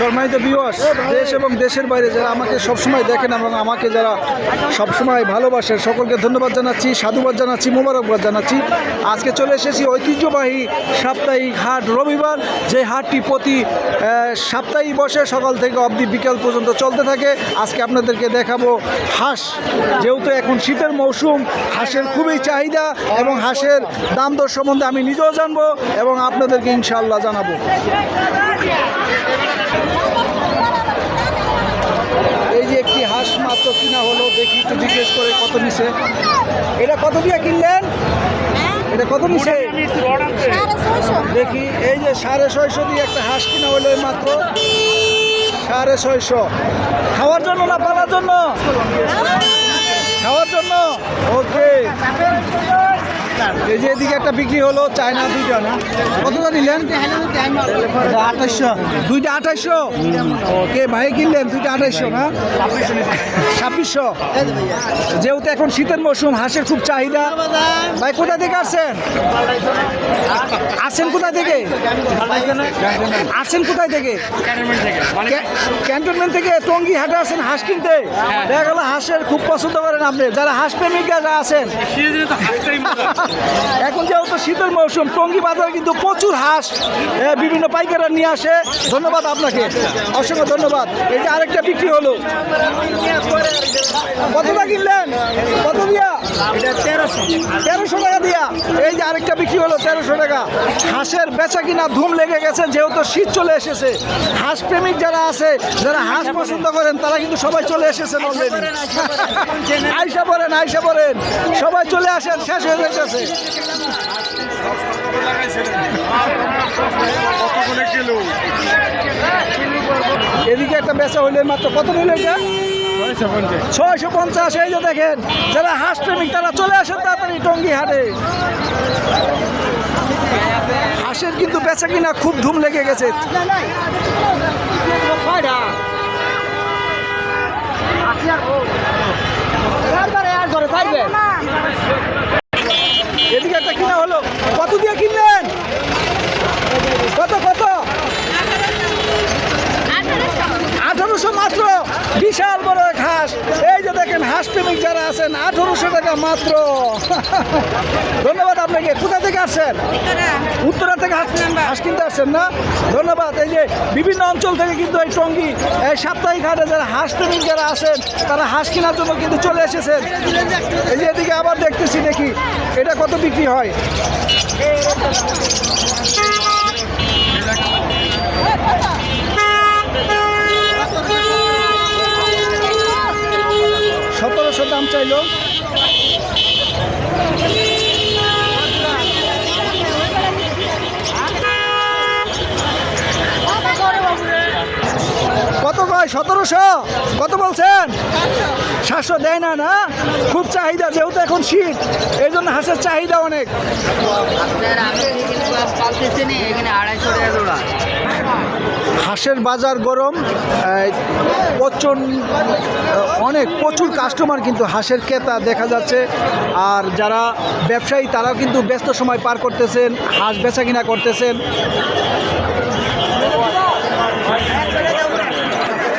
সম্মানিত বিওয়াস দেশ এবং দেশের বাইরে যারা আমাকে সবসময় দেখেন এবং আমাকে যারা সবসময় ভালোবাসেন, সকলকে ধন্যবাদ জানাচ্ছি, সাধুবাদ জানাচ্ছি, মোবারকবাদ জানাচ্ছি। আজকে চলে এসেছি ঐতিহ্যবাহী সাপ্তাহিক হাট রবিবার। যে হাটটি প্রতি সাপ্তাহিক বসে, সকাল থেকে অবধি বিকাল পর্যন্ত চলতে থাকে। আজকে আপনাদেরকে দেখাবো হাঁস। যেহেতু এখন শীতের মৌসুম, হাঁসের খুবই চাহিদা এবং হাঁসের দাম দর সম্বন্ধে আমি নিজেও জানব এবং আপনাদেরকে ইনশাআল্লাহ জানাব এই যে একটি হাঁস মাত্র কিনা হলো দেখি একটু জিজ্ঞেস করে কত নিছে। এটা কত দিয়ে কিনলেন? এটা কত নিছে? দেখি এই যে সাড়ে ছয়শো দিয়ে একটা হাঁস কিনা হলো মাত্র। সাড়ে ছয়শো। খাওয়ার জন্য না পালার জন্য? খাওয়ার জন্য? ওকে। এই যে এদিকে একটা বিক্রি হলো চায়না দুইটা না কতটা নিলেন? আঠাইশশো। দুইটা আঠাইশশো? ওকে, ভাই কিনলেন দুইটা আঠাইশশো না? ছাব্বিশশো। যেহেতু এখন শীতের মৌসুম, হাঁসের খুব চাহিদা। ভাই, কোথা থেকে আসছেন? আসছেন কোথা থেকে? আসছেন কোথায় থেকে? ক্যান্টনমেন্ট থেকে টঙ্গি হাটে আসেন হাঁস কিনতে? দেখা গেল হাঁসের খুব পছন্দ করেন আপনি। যারা হাঁস প্রেমিক, যারা আছেন। এখন যেহেতু শীতের মৌসুম, টঙ্গি বাজারে কিন্তু প্রচুর হাঁস বিভিন্ন পাইকাররা নিয়ে আসে। ধন্যবাদ আপনাকে। অসংখ্য ধন্যবাদ। এই যে আরেকটা বিক্রি হলো। কতটা কিনলেন? কত দিয়া? তেরোশো তেরোশো টাকা দিয়া। এই যে আরেকটা বিক্রি হলো তেরোশো টাকা। হাঁসের বেচা কিনা ধুম লেগে গেছে, যেহেতু শীত চলে এসেছে। হাঁস প্রেমিক যারা আছে, যারা হাঁস পছন্দ করেন, তারা কিন্তু সবাই চলে এসেছেন অলরেডি আইসা পড়েন আইসা পড়েন। সবাই চলে আসেন, শেষ হয়ে যাচ্ছে এদিকে একটা বেচা হইলে মাত্র কত এটা? ছয়শো পঞ্চাশ, এই যে দেখেন, যারা হাঁস প্রেমিক, তারা চলে আসেন তাড়াতাড়ি টঙ্গি হাটে। হাঁসের কিন্তু বেচা কিনা খুব ধুম লেগে গেছে এদিকে একটা কিনা হলো কত দিয়ে কিনলেন কত কত আঠারোশো মাত্র বিশাল বড় এক হাঁস এই যে দেখেন হাঁস প্রেমিক যারা আছেন আঠারোশো টাকা মাত্র। ধন্যবাদ আপনাকে। কোথা থেকে আসছেন? উত্তরা থেকে হাঁস হাঁস কিনতে আসছেন না? ধন্যবাদ। এই যে বিভিন্ন অঞ্চল থেকে কিন্তু এই টঙ্গি এই সাপ্তাহিক হাটে যারা হাঁস প্রেমিক যারা আছেন তারা হাঁস কেনার জন্য কিন্তু চলে এসেছেন। এই যে এদিকে আবার দেখতেছি দেখি এটা কত বিক্রি হয়? সতেরোশো দাম চাইলো। কত কয় সতেরোশো? কত বলছেন? সাতশো দেয় না না? খুব চাহিদা, যেহেতু এখন শীত, এই জন্য হাঁসের চাহিদা অনেক। আড়াইশো টাকা হাঁসের বাজার গরম প্রচণ্ড অনেক প্রচুর কাস্টমার কিন্তু হাঁসের ক্রেতা দেখা যাচ্ছে। আর যারা ব্যবসায়ী তারাও কিন্তু ব্যস্ত সময় পার করতেছেন, হাঁস বেচা কিনা করতেছেন।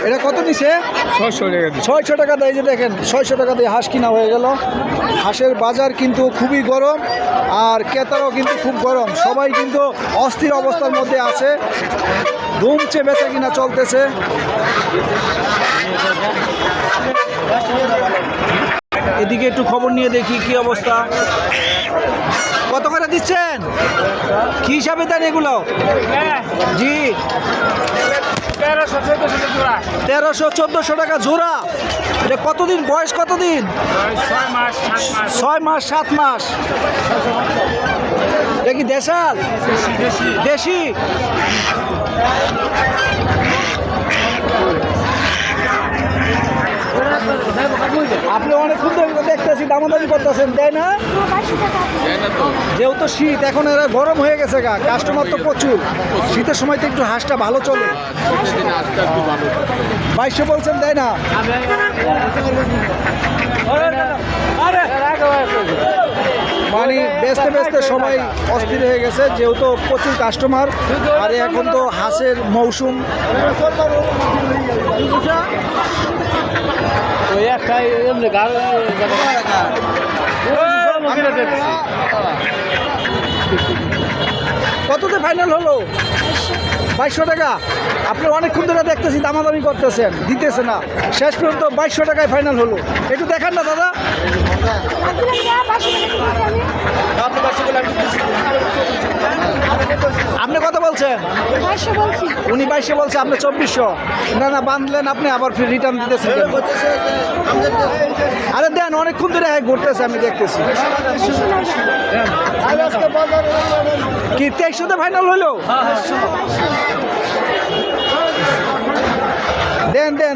এটা কত নিছে ছশো ছয়শো টাকা দেয় যে দেখেন ছয়শো টাকা দিয়ে হাঁস কিনা হয়ে গেল। হাঁসের বাজার কিন্তু খুবই গরম আর ক্রেতারাও কিন্তু খুব গরম। সবাই কিন্তু অস্থির অবস্থার মধ্যে আছে। ধুমছে বেচা কিনা চলতেছে। এদিকে একটু খবর নিয়ে দেখি কি অবস্থা। কত করে দিচ্ছেন? কি হিসাবে দেন এগুলো? জি। তেরোশো চোদ্দশো টাকা জোড়া। এটা কতদিন? বয়স কতদিন? ছয় মাস সাত মাস। ছয় মাস সাত মাস। এটা কি দেশাল? দেশি? আপনি অনেক সুন্দর দেখতেছি দামাদামি করতেছেন, তাই না? যেহেতু শীত, এখন এরা গরম হয়ে গেছে গা কাস্টমার তো প্রচুর। শীতের সময় তো একটু হাঁসটা ভালো চলে। বাইশে বলছেন, তাই না? মানে বেচতে বেচতে সবাই অস্থির হয়ে গেছে যেহেতু প্রচুর কাস্টমার আর এখন তো হাঁসের মৌসুম। কততে ফাইনাল হলো? বাইশশো টাকা। আপনি অনেকক্ষণ ধরে দেখতেছি দামাদামি করতেছেন দিতেছে না। শেষ পর্যন্ত বাইশশো টাকায় ফাইনাল হলো। একটু দেখান না দাদা। আপনি কত বলছেন? উনি বাইশে বলছে, আপনি চব্বিশশো। না না, বাঁধলেন আপনি, আবার ফির রিটার্ন দিতেছেন আরে দেন, অনেকক্ষণ ধরে হ্যাঁ ঘুরতেছে, আমি দেখতেছি। কি, তেইশশোতে ফাইনাল হলো? দেন দেন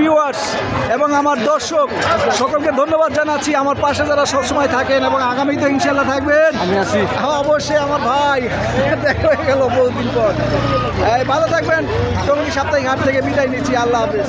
ভিউয়ার্স এবং আমার দর্শক সকলকে ধন্যবাদ জানাচ্ছি। আমার পাশে যারা সবসময় থাকেন এবং আগামীতে ইনশাল্লাহ থাকবেন। আমি আছি। হ্যাঁ অবশ্যই আমার ভাই। দেখা হয়ে গেল বহুদিন পর। হ্যাঁ ভালো থাকবেন। টঙ্গি সাপ্তাহিক হাট থেকে বিদায় নিচ্ছি। আল্লাহ হাফিজ।